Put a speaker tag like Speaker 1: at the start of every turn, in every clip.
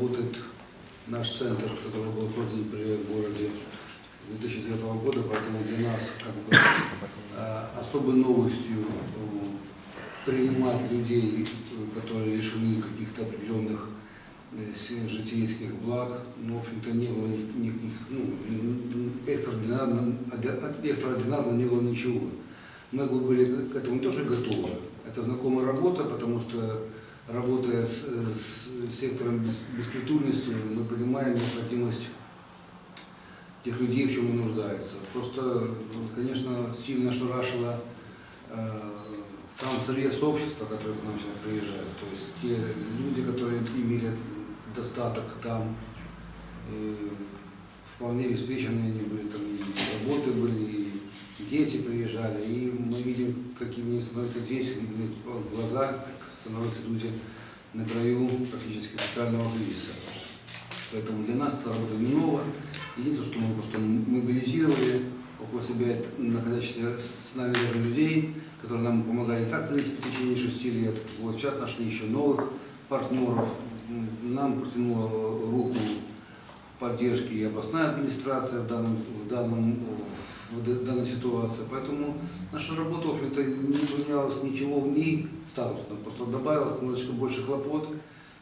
Speaker 1: работает наш центр, который был создан при городе с 2009 года, поэтому для нас как бы э, особой новостью э, принимать людей, которые лишены каких-то определенных э, житейских благ, ну, в общем-то, не было ни- никаких, ну, экстраординарно, экстраординарно не было ничего. Мы бы были к этому тоже готовы. Это знакомая работа, потому что работая с, с сектором бескультурности, мы понимаем необходимость тех людей, в чем они нуждаются. Просто, ну, конечно, сильно шарашило э, сам срез общества, который к нам сейчас приезжает. То есть те люди, которые имели достаток там, э, вполне обеспеченные они были, там и работы были, и дети приезжали, и мы видим, какими они становятся здесь, видны глаза, как становятся люди на краю практически социального кризиса. Поэтому для нас это работа не нова. Единственное, что мы просто мобилизировали около себя находящихся с нами людей, которые нам помогали так, в принципе, в течение шести лет. Вот сейчас нашли еще новых партнеров. Нам протянула руку поддержки и областная администрация в, данном, в, данном, в данной ситуации. Поэтому наша работа, в общем-то, не поменялось ничего в ней статусно, просто добавилось немножечко больше хлопот.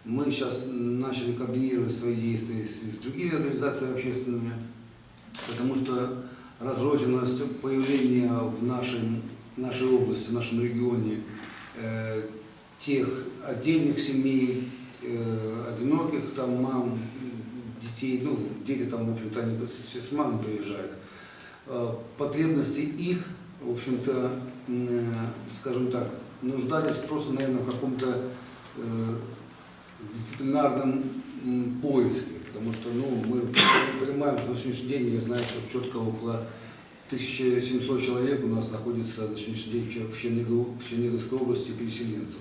Speaker 1: Мы сейчас начали координировать свои действия с, с другими организациями общественными, потому что разрозненность появления в нашем, нашей области, в нашем регионе э, тех отдельных семей, э, одиноких там мам, детей, ну, дети там, в общем-то, они с, с мамой приезжают, потребности их, в общем-то, э, скажем так, нуждались просто, наверное, в каком-то э, дисциплинарном поиске, потому что ну, мы понимаем, что на сегодняшний день, я знаю, что четко около 1700 человек у нас находится на сегодняшний день в Черниговской области переселенцев.